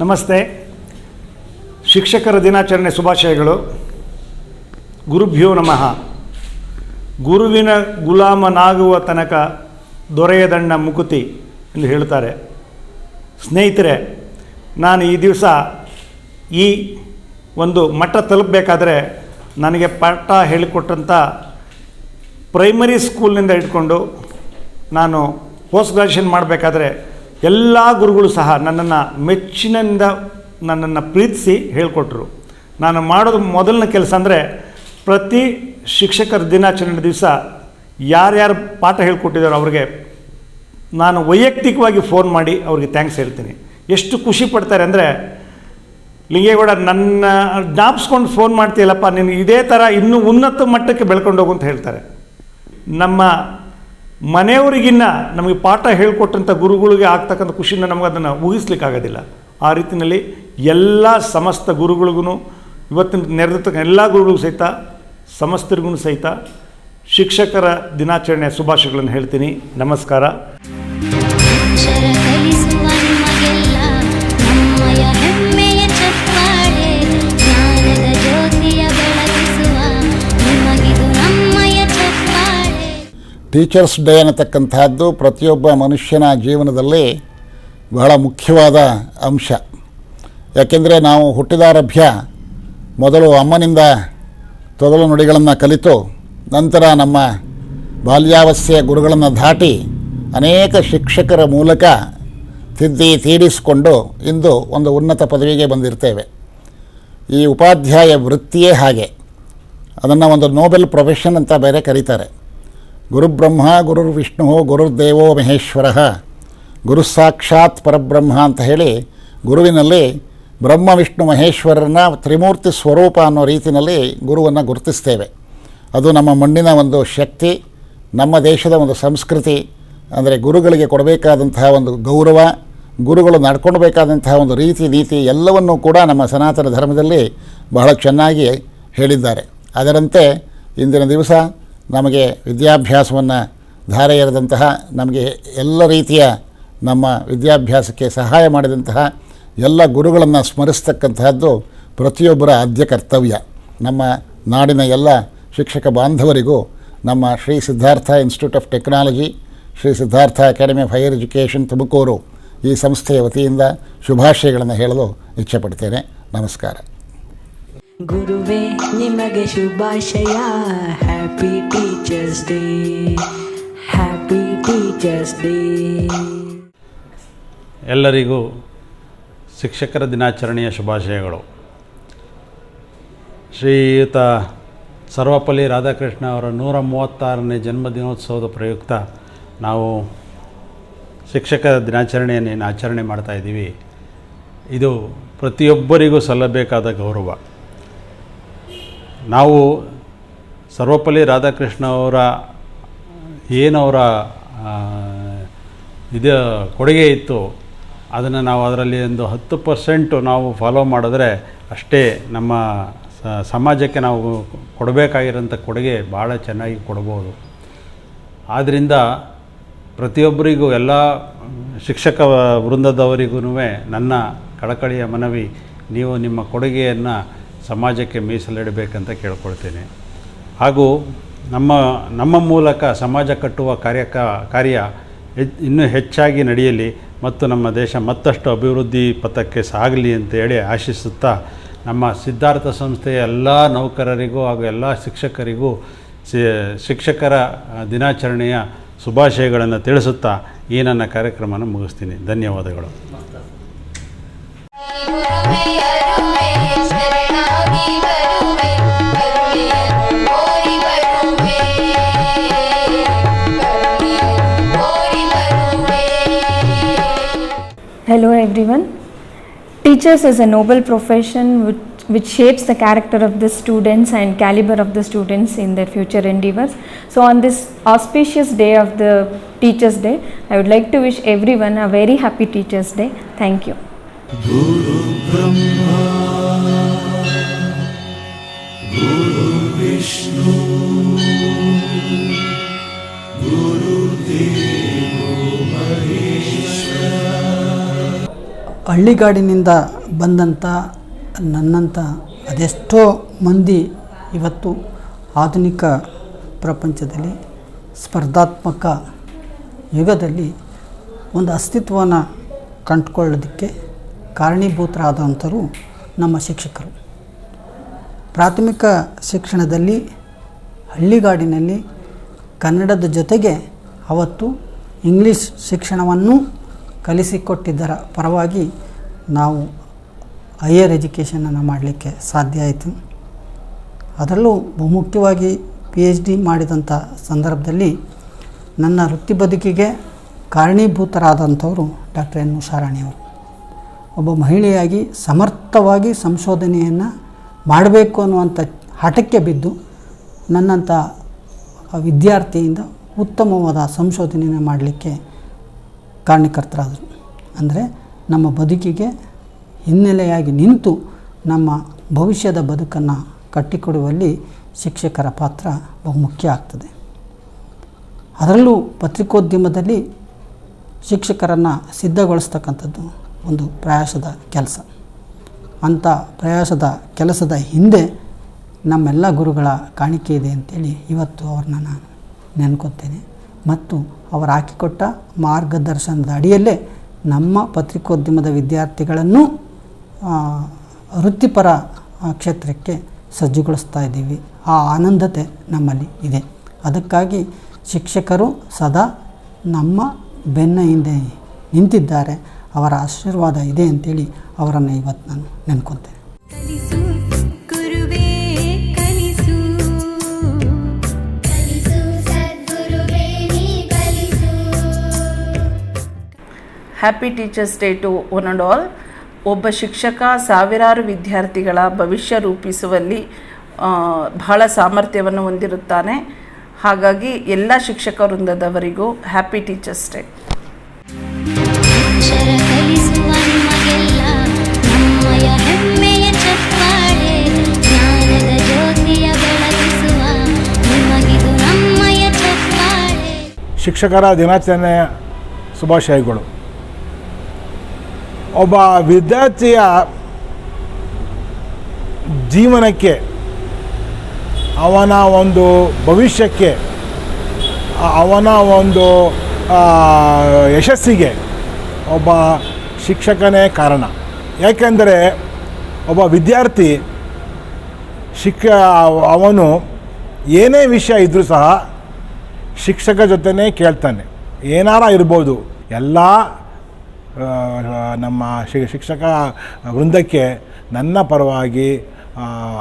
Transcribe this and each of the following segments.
ನಮಸ್ತೆ. ಶಿಕ್ಷಕರ ದಿನಾಚರಣೆ ಶುಭಾಶಯಗಳು. ಗುರುಭ್ಯೋ ನಮಃ. ಗುರುವಿನ ಗುಲಾಮನಾಗುವ ತನಕ ದೊರೆಯದಣ್ಣ ಮುಕುತಿ ಎಂದು ಹೇಳ್ತಾರೆ ಸ್ನೇಹಿತರೆ, ನಾನು ಈ ದಿವಸ ಈ ಒಂದು ಮಟ್ಟ ತಲುಪಬೇಕಾದ್ರೆ ನನಗೆ ಪಾಠ ಹೇಳಿಕೊಟ್ಟಂಥ ಪ್ರೈಮರಿ ಸ್ಕೂಲ್ನಿಂದ ಇಟ್ಕೊಂಡು ನಾನು ಪೋಸ್ಟ್ ಗ್ರಾಜುಯೇಷನ್ ಮಾಡಬೇಕಾದ್ರೆ ಎಲ್ಲ ಗುರುಗಳು ಸಹ ನನ್ನನ್ನು ಮೆಚ್ಚಿನಿಂದ ನನ್ನನ್ನು ಪ್ರೀತಿಸಿ ಹೇಳಿಕೊಟ್ರು. ನಾನು ಮಾಡೋದು ಮೊದಲನೇ ಕೆಲಸ ಅಂದರೆ ಪ್ರತಿ ಶಿಕ್ಷಕರ ದಿನಾಚರಣೆ ದಿವಸ ಯಾರ್ಯಾರು ಪಾಠ ಹೇಳ್ಕೊಟ್ಟಿದ್ದಾರೋ ಅವ್ರಿಗೆ ನಾನು ವೈಯಕ್ತಿಕವಾಗಿ ಫೋನ್ ಮಾಡಿ ಅವ್ರಿಗೆ ಥ್ಯಾಂಕ್ಸ್ ಹೇಳ್ತೀನಿ. ಎಷ್ಟು ಖುಷಿ ಪಡ್ತಾರೆ ಅಂದರೆ, ಲಿಂಗೇಗೌಡ, ನನ್ನ ಜ್ಞಾಪಿಸ್ಕೊಂಡು ಫೋನ್ ಮಾಡ್ತೀಯಲ್ಲಪ್ಪ, ನೀನು ಇದೇ ಥರ ಇನ್ನೂ ಉನ್ನತ ಮಟ್ಟಕ್ಕೆ ಬೆಳ್ಕೊಂಡು ಹೋಗು ಅಂತ ಹೇಳ್ತಾರೆ. ನಮ್ಮ ಮನೆಯವರಿಗಿನ್ನ ನಮಗೆ ಪಾಠ ಹೇಳಿಕೊಟ್ಟಂಥ ಗುರುಗಳಿಗೆ ಆಗ್ತಕ್ಕಂಥ ಖುಷಿನ ನಮಗೆ ಅದನ್ನು ಊಹಿಸ್ಲಿಕ್ಕಾಗೋದಿಲ್ಲ. ಆ ರೀತಿಯಲ್ಲಿ ಎಲ್ಲ ಸಮಸ್ತ ಗುರುಗಳಿಗೂ, ಇವತ್ತಿನ ನೆರೆದಿರ್ತಕ್ಕ ಎಲ್ಲ ಗುರುಗಳಿಗೂ ಸಹಿತ, ಸಮಸ್ತರಿಗೂ ಸಹಿತ ಶಿಕ್ಷಕರ ದಿನಾಚರಣೆಯ ಶುಭಾಶಯಗಳನ್ನು ಹೇಳ್ತೀನಿ. ನಮಸ್ಕಾರ. ಟೀಚರ್ಸ್ ಡೇ ಅನ್ನತಕ್ಕಂಥದ್ದು ಪ್ರತಿಯೊಬ್ಬ ಮನುಷ್ಯನ ಜೀವನದಲ್ಲಿ ಬಹಳ ಮುಖ್ಯವಾದ ಅಂಶ. ಯಾಕೆಂದರೆ ನಾವು ಹುಟ್ಟಿದಾರಭ್ಯ ಮೊದಲು ಅಮ್ಮನಿಂದ ತೊದಲು ನುಡಿಗಳನ್ನು ಕಲಿತು ನಂತರ ನಮ್ಮ ಬಾಲ್ಯಾವಸ್ಥೆಯ ಗುರುಗಳನ್ನು ದಾಟಿ ಅನೇಕ ಶಿಕ್ಷಕರ ಮೂಲಕ ತಿದ್ದಿ ತೀಡಿಸಿಕೊಂಡು ಇಂದು ಒಂದು ಉನ್ನತ ಪದವಿಗೆ ಬಂದಿರ್ತೇವೆ. ಈ ಉಪಾಧ್ಯಾಯ ವೃತ್ತಿಯೇ ಹಾಗೆ. ಅದನ್ನು ಒಂದು ನೋಬೆಲ್ ಪ್ರೊಫೆಷನ್ ಅಂತ ಬೇರೆ ಕರೀತಾರೆ. ಗುರುಬ್ರಹ್ಮ, ಗುರುರ್ವಿಷ್ಣು, ಗುರುರ್ದೇವೋ ಮಹೇಶ್ವರ. ಗುರು ಸಾಕ್ಷಾತ್ ಪರಬ್ರಹ್ಮ ಅಂತ ಹೇಳಿ ಗುರುವಿನಲ್ಲಿ ಬ್ರಹ್ಮ, ವಿಷ್ಣು, ಮಹೇಶ್ವರನ ತ್ರಿಮೂರ್ತಿ ಸ್ವರೂಪ ಅನ್ನೋ ರೀತಿಯಲ್ಲಿ ಗುರುವನ್ನು ಗುರುತಿಸ್ತೇವೆ. ಅದು ನಮ್ಮ ಮಣ್ಣಿನ ಒಂದು ಶಕ್ತಿ, ನಮ್ಮ ದೇಶದ ಒಂದು ಸಂಸ್ಕೃತಿ, ಅಂದರೆ ಗುರುಗಳಿಗೆ ಕೊಡಬೇಕಾದಂತಹ ಒಂದು ಗೌರವ, ಗುರುಗಳು ನಡ್ಕೊಳ್ಬೇಕಾದಂತಹ ಒಂದು ರೀತಿ, ನೀತಿ ಎಲ್ಲವನ್ನೂ ಕೂಡ ನಮ್ಮ ಸನಾತನ ಧರ್ಮದಲ್ಲಿ ಬಹಳ ಚೆನ್ನಾಗಿ ಹೇಳಿದ್ದಾರೆ. ಅದರಂತೆ ಇಂದಿನ ದಿವಸ ನಮಗೆ ವಿದ್ಯಾಭ್ಯಾಸವನ್ನು ಧಾರೆ ಎರೆದಂತಹ ನಮಗೆ ಎಲ್ಲ ರೀತಿಯ ನಮ್ಮ ವಿದ್ಯಾಭ್ಯಾಸಕ್ಕೆ ಸಹಾಯ ಮಾಡಿದಂತಹ, ಎಲ್ಲ ಗುರುಗಳನ್ನು ಸ್ಮರಿಸ್ತಕ್ಕಂತಹದ್ದು ಪ್ರತಿಯೊಬ್ಬರ ಆದ್ಯ ಕರ್ತವ್ಯ. ನಮ್ಮ ನಾಡಿನ ಎಲ್ಲ ಶಿಕ್ಷಕ ಬಾಂಧವರಿಗೂ ನಮ್ಮ Shri Siddhartha institute of technology Shri Siddhartha academy of higher education Tumakuru ಈ ಸಂಸ್ಥೆಯ ವತಿಯಿಂದ ಶುಭಾಶಯಗಳನ್ನು ಹೇಳಲು ಇಚ್ಛೆಪಡ್ತೇನೆ. ನಮಸ್ಕಾರ. ಗುರುವೇ, ನಿಮಗೆ ಶುಭಾಶಯ. Happy teachers day happy teachers day ಎಲ್ಲರಿಗೂ ಶಿಕ್ಷಕರ ದಿನಾಚರಣೆಯ ಶುಭಾಶಯಗಳು. ಶ್ರೀಯುತ ಸರ್ವಪಲ್ಲಿ ರಾಧಾಕೃಷ್ಣ ಅವರ ನೂರ ಮೂವತ್ತಾರನೇ ಜನ್ಮದಿನೋತ್ಸವದ ಪ್ರಯುಕ್ತ ನಾವು ಶಿಕ್ಷಕರ ದಿನಾಚರಣೆಯನ್ನು ಆಚರಣೆ ಮಾಡ್ತಾ ಇದ್ದೀವಿ. ಇದು ಪ್ರತಿಯೊಬ್ಬರಿಗೂ ಸಲ್ಲಬೇಕಾದ ಗೌರವ. ನಾವು ಸರ್ವಪಲ್ಲಿ ರಾಧಾಕೃಷ್ಣ ಅವರ ಏನವರ ಇದು, ಕೊಡುಗೆ ಇತ್ತು, ಅದನ್ನು ನಾವು ಅದರಲ್ಲಿ ಒಂದು ಹತ್ತು ಪರ್ಸೆಂಟು ನಾವು ಫಾಲೋ ಮಾಡಿದ್ರೆ ಅಷ್ಟೇ ನಮ್ಮ ಸಮಾಜಕ್ಕೆ ನಾವು ಕೊಡಬೇಕಾಗಿರೋಂಥ ಕೊಡುಗೆ ಭಾಳ ಚೆನ್ನಾಗಿ ಕೊಡ್ಬೋದು. ಆದ್ದರಿಂದ ಪ್ರತಿಯೊಬ್ಬರಿಗೂ, ಎಲ್ಲ ಶಿಕ್ಷಕ ವೃಂದದವರಿಗೂ ನನ್ನ ಕಳಕಳಿಯ ಮನವಿ, ನೀವು ನಿಮ್ಮ ಕೊಡುಗೆಯನ್ನು ಸಮಾಜಕ್ಕೆ ಮೀಸಲಿಡಬೇಕಂತ ಕೇಳ್ಕೊಳ್ತೇನೆ. ಹಾಗೂ ನಮ್ಮ ನಮ್ಮ ಮೂಲಕ ಸಮಾಜ ಕಟ್ಟುವ ಕಾರ್ಯಕ ಕಾರ್ಯ ಇನ್ನೂ ಹೆಚ್ಚಾಗಿ ನಡೆಯಲಿ ಮತ್ತು ನಮ್ಮ ದೇಶ ಮತ್ತಷ್ಟು ಅಭಿವೃದ್ಧಿ ಪಥಕ್ಕೆ ಸಾಗಲಿ ಅಂತ ಹೇಳಿ ಆಶಿಸುತ್ತಾ ನಮ್ಮ ಸಿದ್ಧಾರ್ಥ ಸಂಸ್ಥೆಯ ಎಲ್ಲ ನೌಕರರಿಗೂ ಹಾಗೂ ಎಲ್ಲ ಶಿಕ್ಷಕರಿಗೂ ಶಿಕ್ಷಕರ ದಿನಾಚರಣೆಯ ಶುಭಾಶಯಗಳನ್ನು ತಿಳಿಸುತ್ತಾ ಈ ನನ್ನ ಕಾರ್ಯಕ್ರಮನ ಮುಗಿಸ್ತೀನಿ. ಧನ್ಯವಾದಗಳು. Hello everyone. Teachers is a noble profession which, which shapes the character of the students and caliber of the students in their future endeavors. So on this auspicious day of the Teachers Day, I would like to wish everyone a very happy Teachers Day. Thank you. ಹಳ್ಳಿಗಾಡಿನಿಂದ ಬಂದಂಥ ನನ್ನಂಥ ಅದೆಷ್ಟೋ ಮಂದಿ ಇವತ್ತು ಆಧುನಿಕ ಪ್ರಪಂಚದಲ್ಲಿ ಸ್ಪರ್ಧಾತ್ಮಕ ಯುಗದಲ್ಲಿ ಒಂದು ಅಸ್ತಿತ್ವವನ್ನು ಕಂಡುಕೊಳ್ಳೋದಕ್ಕೆ ಕಾರಣೀಭೂತರಾದಂಥವರು ನಮ್ಮ ಶಿಕ್ಷಕರು. ಪ್ರಾಥಮಿಕ ಶಿಕ್ಷಣದಲ್ಲಿ ಹಳ್ಳಿಗಾಡಿನಲ್ಲಿ ಕನ್ನಡದ ಜೊತೆಗೆ ಅವತ್ತು ಇಂಗ್ಲೀಷ್ ಶಿಕ್ಷಣವನ್ನು ಕಲಿಸಿಕೊಟ್ಟಿದ್ದರ ಪರವಾಗಿ ನಾವು ಹೈಯರ್ ಎಜುಕೇಷನನ್ನು ಮಾಡಲಿಕ್ಕೆ ಸಾಧ್ಯ ಆಯಿತು. ಅದರಲ್ಲೂ ಬಹುಮುಖ್ಯವಾಗಿ ಪಿ ಎಚ್ ಡಿ ಮಾಡಿದಂಥ ಸಂದರ್ಭದಲ್ಲಿ ನನ್ನ ವೃತ್ತಿ ಬದುಕಿಗೆ ಕಾರಣೀಭೂತರಾದಂಥವರು ಡಾಕ್ಟರ್ ಎನ್ ಉಷಾರಾಣಿಯವರು ಒಬ್ಬ ಮಹಿಳೆಯಾಗಿ ಸಮರ್ಥವಾಗಿ ಸಂಶೋಧನೆಯನ್ನು ಮಾಡಬೇಕು ಅನ್ನುವಂಥ ಹಠಕ್ಕೆ ಬಿದ್ದು ನನ್ನಂಥ ವಿದ್ಯಾರ್ಥಿಯಿಂದ ಉತ್ತಮವಾದ ಸಂಶೋಧನೆಯನ್ನು ಮಾಡಲಿಕ್ಕೆ ಕಾರಣಕರ್ತರಾದರು. ಅಂದರೆ ನಮ್ಮ ಬದುಕಿಗೆ ಹಿನ್ನೆಲೆಯಾಗಿ ನಿಂತು ನಮ್ಮ ಭವಿಷ್ಯದ ಬದುಕನ್ನು ಕಟ್ಟಿಕೊಡುವಲ್ಲಿ ಶಿಕ್ಷಕರ ಪಾತ್ರ ಬಹುಮುಖ್ಯ ಆಗ್ತದೆ. ಅದರಲ್ಲೂ ಪತ್ರಿಕೋದ್ಯಮದಲ್ಲಿ ಶಿಕ್ಷಕರನ್ನು ಸಿದ್ಧಗೊಳಿಸ್ತಕ್ಕಂಥದ್ದು ಒಂದು ಪ್ರಯಾಸದ ಕೆಲಸ. ಅಂಥ ಪ್ರಯಾಸದ ಕೆಲಸದ ಹಿಂದೆ ನಮ್ಮೆಲ್ಲ ಗುರುಗಳ ಕಾಣಿಕೆ ಇದೆ ಅಂತೇಳಿ ಇವತ್ತು ಅವ್ರನ್ನ ನಾನು ನೆನ್ಕೊತೇನೆ. ಮತ್ತು ಅವರು ಹಾಕಿಕೊಟ್ಟ ಮಾರ್ಗದರ್ಶನದ ಅಡಿಯಲ್ಲೇ ನಮ್ಮ ಪತ್ರಿಕೋದ್ಯಮದ ವಿದ್ಯಾರ್ಥಿಗಳನ್ನು ವೃತ್ತಿಪರ ಕ್ಷೇತ್ರಕ್ಕೆ ಸಜ್ಜುಗೊಳಿಸ್ತಾ ಇದ್ದೀವಿ. ಆ ಆನಂದತೆ ನಮ್ಮಲ್ಲಿ ಇದೆ. ಅದಕ್ಕಾಗಿ ಶಿಕ್ಷಕರು ಸದಾ ನಮ್ಮ ಬೆನ್ನ ಹಿಂದೆ ನಿಂತಿದ್ದಾರೆ. ಅವರ ಆಶೀರ್ವಾದ ಇದೆ ಅಂತೇಳಿ ಅವರನ್ನು ಇವತ್ತು ನಾನು ನೆನ್ಕೊತೇನೆ. Happy teachers day to one and all ಒಬ್ಬ ಶಿಕ್ಷಕ ಸಾವಿರಾರು ವಿದ್ಯಾರ್ಥಿಗಳ ಭವಿಷ್ಯ ರೂಪಿಸುವಲ್ಲಿ ಬಹಳ ಸಾಮರ್ಥ್ಯವನ್ನು ಹೊಂದಿರುತ್ತಾನೆ. ಹಾಗಾಗಿ ಎಲ್ಲ ಶಿಕ್ಷಕ ವೃಂದದವರಿಗೂ ಹ್ಯಾಪಿ ಟೀಚರ್ಸ್ ಡೇ ಶಿಕ್ಷಕರ ದಿನಾಚರಣೆಯ ನಿಮಗೆಲ್ಲ ಒಬ್ಬ ವಿದ್ಯಾರ್ಥಿಯ ಜೀವನಕ್ಕೆ, ಅವನ ಒಂದು ಭವಿಷ್ಯಕ್ಕೆ, ಅವನ ಒಂದು ಯಶಸ್ಸಿಗೆ ಒಬ್ಬ ಶಿಕ್ಷಕನೇ ಕಾರಣ. ಯಾಕೆಂದರೆ ಒಬ್ಬ ವಿದ್ಯಾರ್ಥಿ ಶಿಕ್ಷ, ಅವನು ಏನೇ ವಿಷಯ ಇದ್ದರೂ ಸಹ ಶಿಕ್ಷಕ ಜೊತೆನೇ ಕೇಳ್ತಾನೆ. ಏನಾರ ಇರ್ಬೋದು, ಎಲ್ಲ ನಮ್ಮ ಶಿಕ್ಷಕ ವೃಂದಕ್ಕೆ ನನ್ನ ಪರವಾಗಿ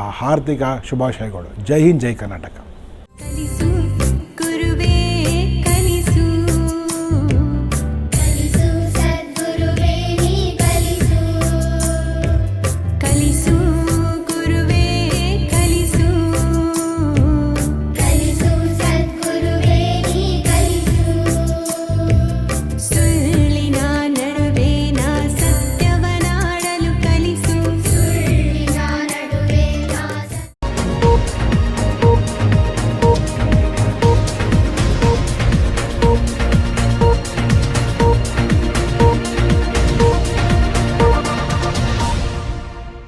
ಹಾರ್ದಿಕ ಶುಭಾಶಯಗಳು. ಜೈ ಹಿಂದ್ ಜೈ ಕರ್ನಾಟಕ.